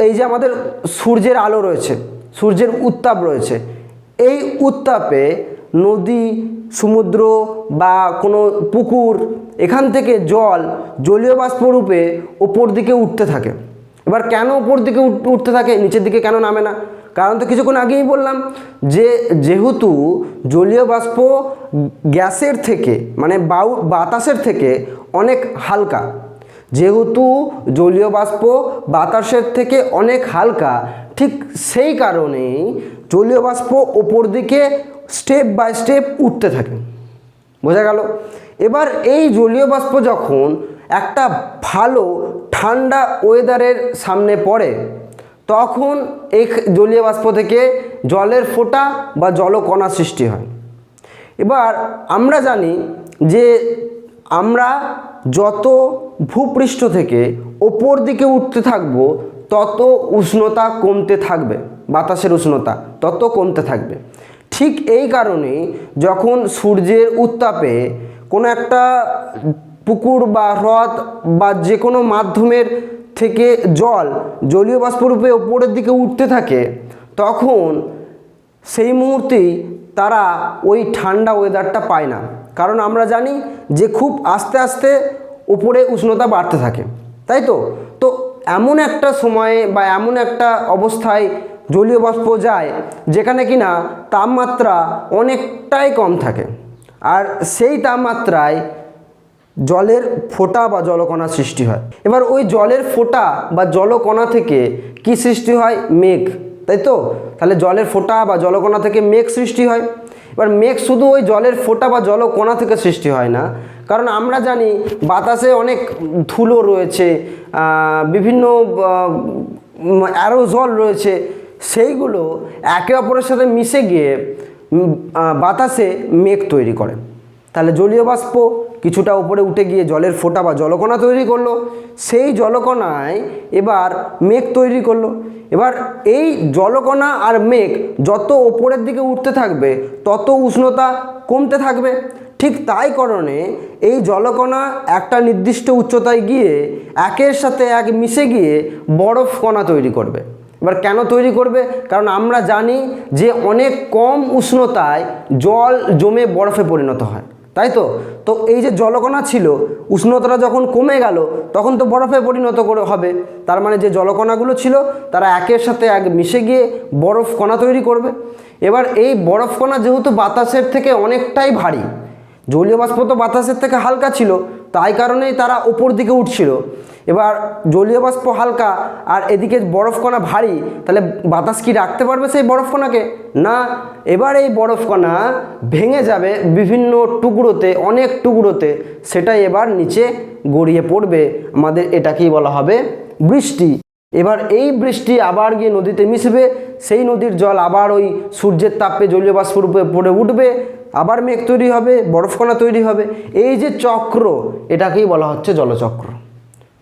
এই যে আমাদের সূর্যের আলো রয়েছে, সূর্যের উত্তাপ রয়েছে, এই উত্তাপে নদী, সমুদ্র বা কোনো পুকুর, এখান থেকে জল জলীয় বাষ্প রূপে ওপর দিকে উঠতে থাকে। এবার কেন ওপর দিকে উঠ- উঠতে থাকে, নিচের দিকে কেন নামে না? কারণ তো কিছুক্ষণ আগেই বললাম যে, যেহেতু জলীয় বাষ্প গ্যাসের থেকে মানে বায়ু বাতাসের থেকে অনেক হালকা যেহেতু জলীয় বাষ্প বাতাসের থেকে অনেক হালকা, ঠিক সেই কারণেই জলীয় বাষ্প ওপর দিকে স্টেপ বাই স্টেপ উঠতে থাকে। বোঝা গেল? এবার এই জলীয় বাষ্প যখন একটা ভালো ঠান্ডা ওয়েদারের সামনে পড়ে, তখন এই জলীয় বাষ্প থেকে জলের ফোঁটা বা জলকণা সৃষ্টি হয়। এবার আমরা জানি যে আমরা যত ভূপৃষ্ঠ থেকে ওপর দিকে উঠতে থাকব, তত উষ্ণতা কমতে থাকবে, বাতাসের উষ্ণতা তত কমতে থাকবে। ঠিক এই কারণেই যখন সূর্যের উত্তাপে কোনো একটা পুকুর বা হ্রদ বা যে কোনো মাধ্যমের থেকে জল জলীয় বাষ্পরূপে ওপরের দিকে উঠতে থাকে, তখন সেই মুহূর্তেই তারা ওই ঠান্ডা ওয়েদারটা পায় না। কারণ আমরা জানি যে খুব আস্তে আস্তে উপরে উষ্ণতা বাড়তে থাকে, তাই তো? তো এমন একটা সময়ে বা এমন একটা অবস্থায় জলীয় বাষ্প যায় যেখানে কিনা তাপমাত্রা অনেকটাই কম থাকে আর সেই তাপমাত্রায় জলের ফোঁটা বা জলকণা সৃষ্টি হয়। এবার ওই জলের ফোঁটা বা জলকণা থেকে কি সৃষ্টি হয়? মেঘ, তাই তো? তাহলে জলের ফোঁটা বা জলকণা থেকে মেঘ সৃষ্টি হয়। এবার মেঘ শুধু ওই জলের ফোঁটা বা জলকণা থেকে সৃষ্টি হয় না। কারণ আমরা জানি বাতাসে অনেক ধুলো রয়েছে বিভিন্ন অ্যারোজল রয়েছে। সেইগুলো একে অপরের সাথে মিশে গিয়ে বাতাসে মেঘ তৈরি করে। তাহলে জলীয় বাষ্প কিছুটা উপরে উঠে গিয়ে জলের ফোঁটা বা জলকণা তৈরি করল। সেই জলকণায় এবার মেঘ তৈরি করল। এবার এই জলকণা আর মেঘ যত ওপরের দিকে উঠতে থাকবে, তত উষ্ণতা কমতে থাকবে। ঠিক তাই কারণে এই জলকণা একটা নির্দিষ্ট উচ্চতায় গিয়ে একের সাথে এক মিশে গিয়ে বরফ কণা তৈরি করবে। এবার কেন তৈরি করবে? কারণ আমরা জানি যে অনেক কম উষ্ণতায় জল জমে বরফে পরিণত হয়। তাই তো? তো এই যে জলকণা ছিল, উষ্ণতাটা যখন কমে গেল, তখন তো বরফে পরিণত করে হবে। তার মানে যে জলকণাগুলো ছিল, তারা একের সাথে এক মিশে গিয়ে বরফ কণা তৈরি করবে। এবার এই বরফ কণা যেহেতু বাতাসের থেকে অনেকটাই ভারী, জলীয় বাষ্প তো বাতাসের থেকে হালকা ছিল, তাই কারণেই তারা ওপর দিকে উঠছিল। এবার জলীয় বাষ্প হালকা আর এদিকে বরফকণা ভারী, তাহলে বাতাস কি রাখতে পারবে সেই বরফকণাকে? না, এবার এই বরফকণা ভেঙে যাবে বিভিন্ন টুকরোতে, অনেক টুকরোতে, সেটাই এবার নিচে গড়িয়ে পড়বে। আমাদের এটাকেই বলা হবে বৃষ্টি। এবার এই বৃষ্টি আবার গিয়ে নদীতে মিশবে, সেই নদীর জল আবার ওই সূর্যের তাপে জলীয় বাষ্প রূপে পড়ে উঠবে, আবার মেঘ তৈরি হবে, বরফকণা তৈরি হবে। এই যে চক্র, এটাকেই বলা হচ্ছে জলচক্র।